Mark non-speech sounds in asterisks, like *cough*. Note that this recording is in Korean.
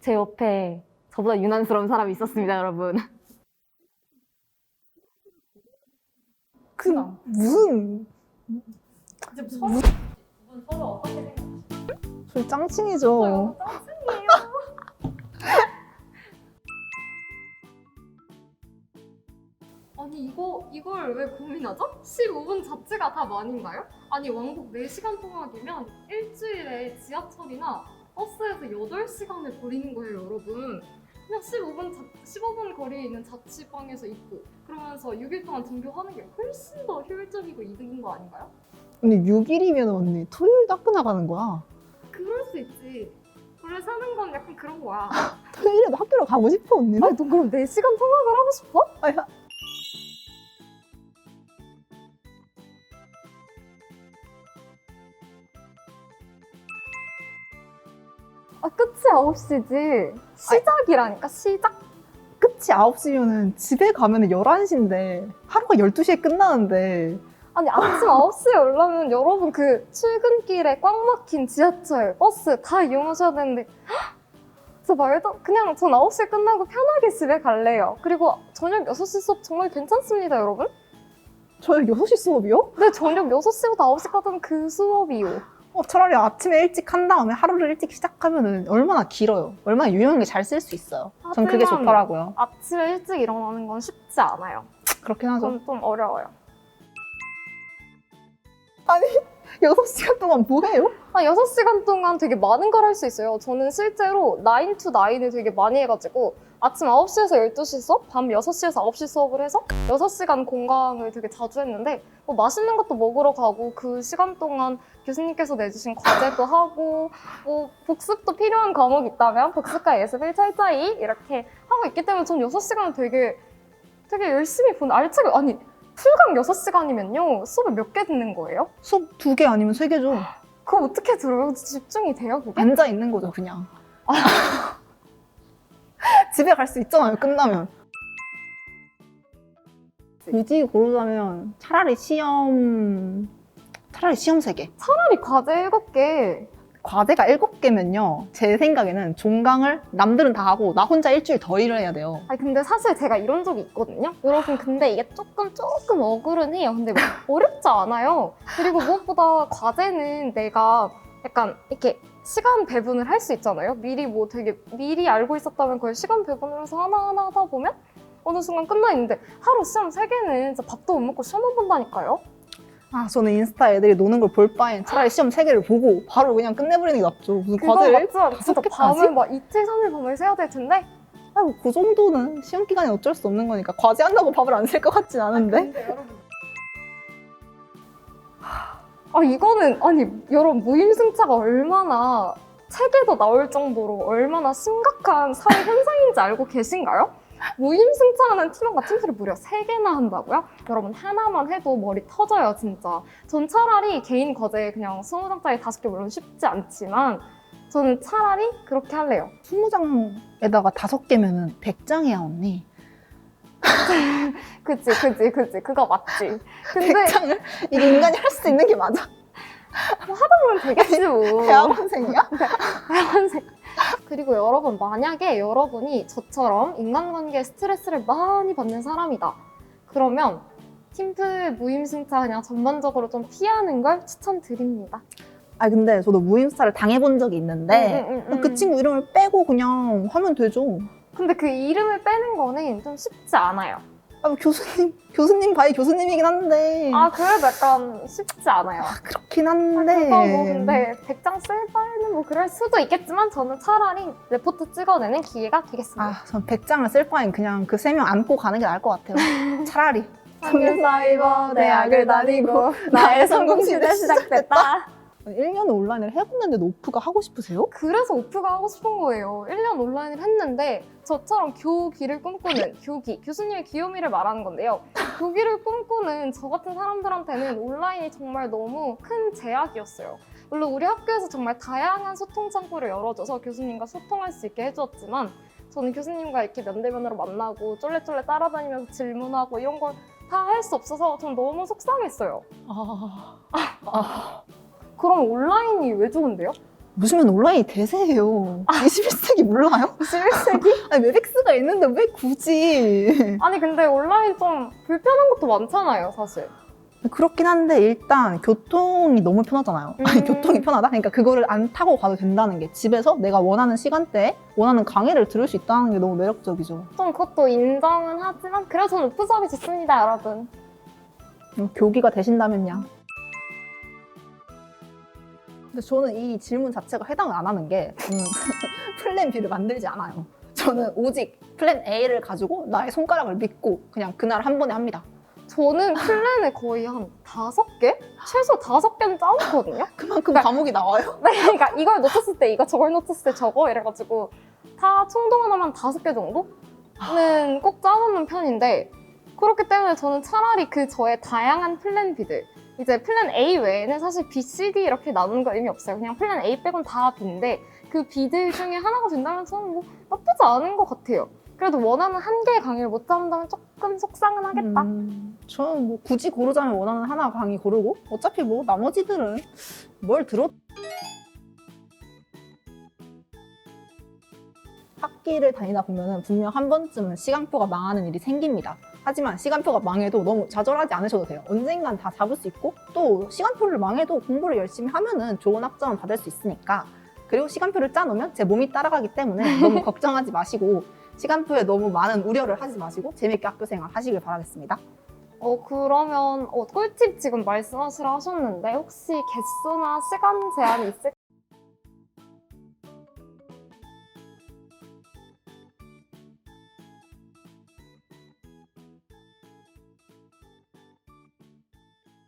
제 옆에 저보다 유난스러운 사람이 있었습니다, 여러분. 그 무슨 이제 서로 두분 서로 어떻게 생각하세요? 저희 짱친이죠. *laughs* 아니 이거 이걸 왜 고민하죠? 15분 자체가 다 많인가요? 아니 왕복 4시간 통학이면 일주일에 지하철이나 버스에서 8시간을 버리는 거예요 여러분 그냥 15분, 자, 15분 거리에 있는 자취방에서 있고 그러면서 6일 동안 등교하는 게 훨씬 더 효율적이고 이득인 거 아닌가요? 언니 6일이면 언니 토요일도 학교 나가는 거야. 그럴 수 있지 원래 사는 건 약간 그런 거야 *laughs* 토요일에도 학교를 가고 싶어 언니는? 아니 너 그럼 4시간 통학을 하고 싶어? 아야. 아 끝이 9시지 시작이라니까 시작 끝이 9시면은 집에 가면 11시인데 하루가 12시에 끝나는데 아니 아침 9시에 올라면 여러분 그 출근길에 꽉 막힌 지하철, 버스 다 이용하셔야 되는데 헉! 저 말도 그냥 전 9시에 끝나고 편하게 집에 갈래요. 그리고 저녁 6시 수업 정말 괜찮습니다, 여러분. 저녁 6시 수업이요? 네, 저녁 6시부터 9시까지는 그 수업이요. 어, 차라리 아침에 일찍 한 다음에 하루를 일찍 시작하면은 얼마나 길어요. 얼마나 유용하게 잘 쓸 수 있어요. 전 그게 하지만 좋더라고요. 아침에 일찍 일어나는 건 쉽지 않아요. 그렇긴 하죠. 그건 좀 어려워요. 6시간 *laughs* 동안 뭐 해요? 한 6시간 동안 되게 많은 걸 할 수 있어요. 저는 실제로 9 to 9을 되게 많이 해가지고 아침 9시에서 12시 수업, 밤 6시에서 9시 수업을 해서 6시간 공강을 되게 자주 했는데 뭐 맛있는 것도 먹으러 가고 그 시간 동안 교수님께서 내주신 과제도 하고 뭐 복습도 필요한 과목이 있다면 복습과 예습 1차 1차이 이렇게 하고 있기 때문에 전 6시간을 되게 되게 열심히 본 알차게 아니 풀강 6시간이면요 수업을 몇 개 듣는 거예요? 수업 두 개 아니면 세 개죠. 그거 어떻게 들어요? 집중이 돼요, 그게? 앉아 있는 거죠, 그냥. *laughs* 집에 갈 수 있잖아요, 끝나면. 굳이 고르자면 차라리 시험, 차라리 시험 세 개. 차라리 과제 7개. 과제가 일곱 개면요, 제 생각에는 종강을 남들은 다 하고 나 혼자 일주일 더 일을 해야 돼요. 아니, 근데 사실 제가 이런 적이 있거든요? 여러분, 근데 이게 조금, 조금 억울은 해요. 근데 뭐 *laughs* 어렵지 않아요. 그리고 무엇보다 과제는 내가 약간 이렇게 시간 배분을 할 수 있잖아요? 미리 뭐 되게, 미리 알고 있었다면 그걸 시간 배분을 해서 하나하나 하다 보면 어느 순간 끝나 있는데 하루 시험 3개는 진짜 밥도 못 먹고 시험만 본다니까요? 아, 저는 인스타 애들이 노는 걸 볼 바엔 차라리 시험 세 개를 보고 바로 그냥 끝내버리는 게 낫죠. 무슨 그거 과제를 맞지만 다섯 개까지? 밤을 막 이틀, 삼일 밤을 새야 될 텐데 아이고, 그 정도는 시험 기간에 어쩔 수 없는 거니까 과제 한다고 밥을 안 쓸 것 같진 않은데. 근데 여러분. 아 이거는 아니 여러분 무임승차가 얼마나 책에도 나올 정도로 얼마나 심각한 사회 현상인지 알고 계신가요? 무임승차하는 팀원과 팀수를 무려 3개나 한다고요? 여러분 하나만 해도 머리 터져요 진짜 전 차라리 개인 과제 그냥 20장짜리 5개 물론 쉽지 않지만 저는 차라리 그렇게 할래요 20장에다가 다섯 개면은 100장이야, 언니. *laughs* 그치 그치 그치 그거 맞지 근데 100장을 이게 인간이 할 수 있는 게 맞아. 하면 되겠지 뭐 *laughs* 대학원생이야? *laughs* 하얀색. 그리고 여러분 만약에 여러분이 저처럼 인간관계에 스트레스를 많이 받는 사람이다. 그러면 팀플 무임승차 그냥 전반적으로 좀 피하는 걸 추천드립니다. 아 근데 저도 무임스타를 당해본 적이 있는데 음, 음, 음, 음. 그 친구 이름을 빼고 그냥 하면 되죠. 근데 그 이름을 빼는 거는 좀 쉽지 않아요. 아, 뭐 교수님, 교수님 바이 교수님이긴 한데 아 그래도 약간 쉽지 않아요. 그렇긴 아, 한데 그거 뭐 근데 100장 쓸 바에는 뭐 그럴 수도 있겠지만 저는 차라리 레포트 찍어내는 기회가 되겠습니다. 아, 전 100장을 쓸 바엔 그냥 그 세 명 안고 가는 게 나을 것 같아요. *laughs* 차라리. 사이버 대학을 다니고 나의 성공 시대 시작됐다. 1년 온라인을 해봤는데도 오프가 하고 싶으세요? 그래서 오프가 하고 싶은 거예요. 1년 온라인을 했는데 저처럼 교기를 꿈꾸는 교기, 교수님의 귀요미를 말하는 건데요. 교기를 꿈꾸는 저 같은 사람들한테는 온라인이 정말 너무 큰 제약이었어요. 물론 우리 학교에서 정말 다양한 소통 창구를 열어줘서 교수님과 소통할 수 있게 해주었지만 저는 교수님과 이렇게 면대면으로 만나고 쫄래쫄래 따라다니면서 질문하고 이런 걸 다 할 수 없어서 전 너무 속상했어요. 아, 아. 그럼 온라인이 왜 좋은데요? 요즘엔 온라인이 대세예요. 21세기 몰라요? 11세기? *laughs* 아니, 웹엑스가 있는데 왜 굳이? 아니 근데 온라인 좀 불편한 것도 많잖아요 사실. 그렇긴 한데 일단 교통이 너무 편하잖아요. 아니 음. 교통이 편하다? 그러니까 그거를 안 타고 가도 된다는 게 집에서 내가 원하는 시간대에 원하는 강의를 들을 수 있다는 게 너무 매력적이죠. 좀 그것도 인정은 하지만 그래도 저는 오프수업이 좋습니다 여러분. 음, 교기가 되신다면야. 근데 저는 이 질문 자체가 해당을 안 하는 게 저는 *laughs* 플랜 B를 만들지 않아요. 저는 오직 플랜 A를 가지고 나의 손가락을 믿고 그냥 그날 한 번에 합니다. 저는 플랜을 거의 한 다섯 개? 최소 다섯 개는 짜놓거든요. 그만큼 그러니까- 과목이 나와요. 네, 그러니까 이걸 놓쳤을 때 이거, 저걸 놓쳤을 때 저거 이래가지고 다 총동원 하면 다섯 개 정도는 꼭 짜놓는 편인데 그렇기 때문에 저는 차라리 그 저의 다양한 플랜 B들 이제 플랜 A 외에는 사실 B, C, D 이렇게 나누는 거 의미 없어요. 그냥 플랜 A 빼곤 다 B인데 그 B들 중에 하나가 된다면 저는 뭐 나쁘지 않은 것 같아요. 그래도 원하는 한 개의 강의를 못 잡는다면 조금 속상은 하겠다. 음, 저는 뭐 굳이 고르자면 원하는 하나 강의 고르고 어차피 뭐 나머지들은 뭘 들어 학기를 다니다 보면은 분명 한 번쯤은 시간표가 망하는 일이 생깁니다. 하지만 시간표가 망해도 너무 좌절하지 않으셔도 돼요. 언젠간 다 잡을 수 있고 또 시간표를 망해도 공부를 열심히 하면은 좋은 학점을 받을 수 있으니까 그리고 시간표를 짜놓으면 제 몸이 따라가기 때문에 *laughs* 너무 걱정하지 마시고 시간표에 너무 많은 우려를 하지 마시고 재밌게 학교 생활 하시길 바라겠습니다. 어 그러면 어, 꿀팁 지금 말씀하시라 하셨는데 혹시 개수나 시간 제한이 있을까요?